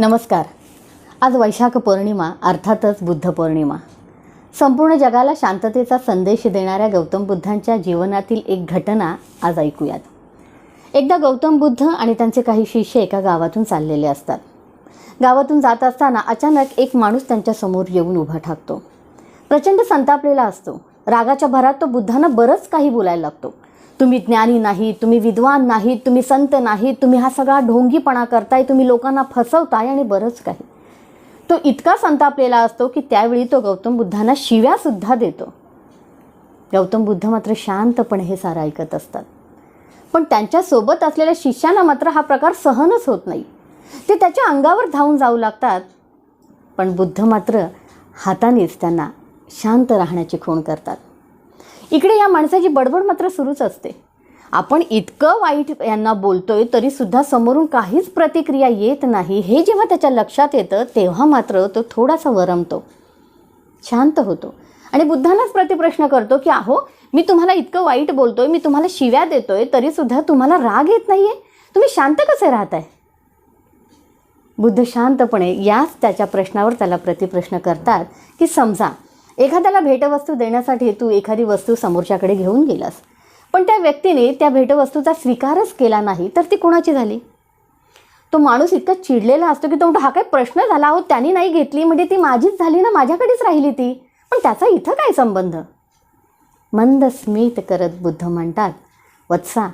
नमस्कार. आज वैशाख पौर्णिमा अर्थातच बुद्ध पौर्णिमा. संपूर्ण जगाला शांततेचा संदेश देणाऱ्या गौतम बुद्धांच्या जीवनातील एक घटना आज ऐकूयात. एकदा गौतम बुद्ध आणि त्यांचे काही शिष्य एका गावातून चाललेले असतात. गावातून जात असताना अचानक एक माणूस त्यांच्यासमोर येऊन उभा ठाकतो. प्रचंड संतापलेला असतो. रागाच्या भरात तो बुद्धांना बरंच काही बोलायला लागतो. तुम्ही ज्ञानी नाही तुम्ही विद्वान नाहीत तुम्ही संत नाहीत तुम्ही हा सगळा ढोंगीपणा करताय तुम्ही लोकांना फसवताय आणि बरंच काही. तो इतका संतापलेला असतो की त्यावेळी तो गौतम बुद्धांना शिव्यासुद्धा देतो. गौतम बुद्ध मात्र शांतपणे हे सारं ऐकत असतात. पण त्यांच्यासोबत असलेल्या शिष्यांना मात्र हा प्रकार सहनच होत नाही. ते त्याच्या अंगावर धावून जाऊ लागतात. पण बुद्ध मात्र हातानेच त्यांना शांत राहण्याची खूण करतात. इकडे या माणसाची बडबड मात्र सुरूच असते. आपण इतकं वाईट यांना बोलतोय तरीसुद्धा समोरून काहीच प्रतिक्रिया येत नाही. हे जेव्हा त्याच्या लक्षात येतं तेव्हा मात्र तो थोडासा वरमतो. शांत होतो. आणि बुद्धांनाच प्रतिप्रश्न करतो की अहो मी तुम्हाला इतकं वाईट बोलतोय मी तुम्हाला शिव्या देतोय तरीसुद्धा तुम्हाला राग येत नाहीये? तुम्ही शांत कसे राहताय? बुद्ध शांतपणे याच त्याच्या प्रश्नावर त्याला प्रतिप्रश्न करतात की समजा एखाद्याला भेटवस्तू देण्यासाठी तू एखादी वस्तू समोरच्याकडे घेऊन गेलास. पण त्या व्यक्तीने त्या भेटवस्तूचा स्वीकारच केला नाही तर ती कोणाची झाली? तो माणूस इतका चिडलेला असतो की तो म्हणतो हा काही प्रश्न झाला हो त्यांनी नाही घेतली म्हणजे ती माझीच झाली ना माझ्याकडेच राहिली ती. पण त्याचा इथं काय संबंध? मंद स्मित करत बुद्ध म्हणतात वत्सा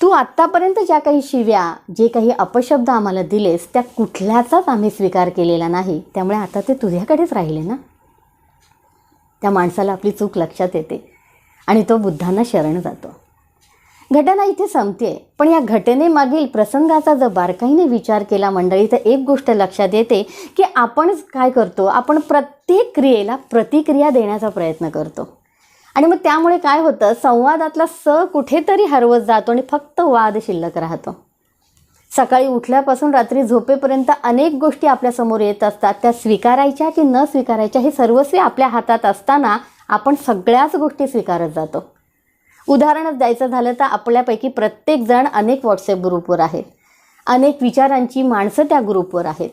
तू आत्तापर्यंत ज्या काही शिव्या जे काही अपशब्द आम्हाला दिलेस त्या कुठल्याचाच आम्ही स्वीकार केलेला नाही त्यामुळे आता ते तुझ्याकडेच राहिले ना? त्या माणसाला आपली चूक लक्षात येते आणि तो बुद्धांना शरण जातो. घटना इथे संपते पण या घटनेमागील प्रसंगाचा जर बारकाईने विचार केला मंडळी तर एक गोष्ट लक्षात येते की आपण काय करतो? आपण प्रत्येक क्रियेला प्रतिक्रिया देण्याचा प्रयत्न करतो. आणि मग त्यामुळे काय होतं? संवादातला स कुठेतरी हरवत जातो आणि फक्त वाद शिल्लक राहतो. सकाळी उठल्यापासून रात्री झोपेपर्यंत अनेक गोष्टी आपल्यासमोर येत असतात. त्या स्वीकारायच्या की न स्वीकारायच्या हे सर्वस्वी आपल्या हातात असताना आपण सगळ्याच गोष्टी स्वीकारत जातो. उदाहरणच द्यायचं झालं तर आपल्यापैकी प्रत्येकजण अनेक व्हॉट्सअप ग्रुपवर आहेत. अनेक विचारांची माणसं त्या ग्रुपवर आहेत.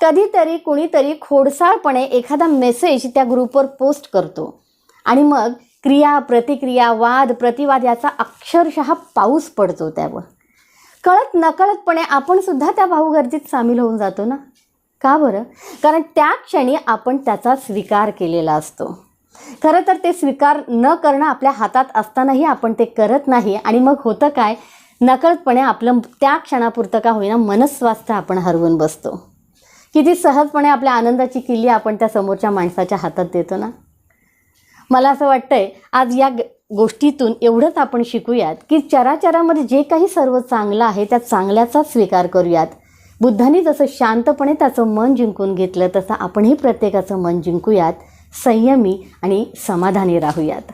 कधीतरी कुणीतरी खोडसाळपणे एखादा मेसेज त्या ग्रुपवर पोस्ट करतो. आणि मग क्रिया प्रतिक्रिया वाद प्रतिवाद याचा अक्षरशः पाऊस पडतो त्यावर. कळत नकळतपणे आपण सुद्धा त्या भाऊगर्दीत सामील होऊन जातो ना? का बरं? कारण त्या क्षणी आपण त्याचा स्वीकार केलेला असतो. खरं तर ते स्वीकार न करणं आपल्या हातात असतानाही आपण ते करत नाही. आणि मग होतं काय? नकळतपणे आपलं त्या क्षणापुरतं का होईना मनस्वास्थ्य आपण हरवून बसतो. किती सहजपणे आपल्या आनंदाची किल्ली आपण त्या समोरच्या माणसाच्या हातात देतो ना? मला असं वाटतंय आज या ग- गोष्टीतून एवढंच आपण शिकूयात की चराचरामध्ये जे काही सर्व चांगलं आहे त्या चांगल्याचा स्वीकार करूयात. बुद्धांनी जसं शांतपणे त्याचं मन जिंकून घेतलं तसं आपणही प्रत्येकाचं मन जिंकूयात संयमी आणि समाधानी राहूयात.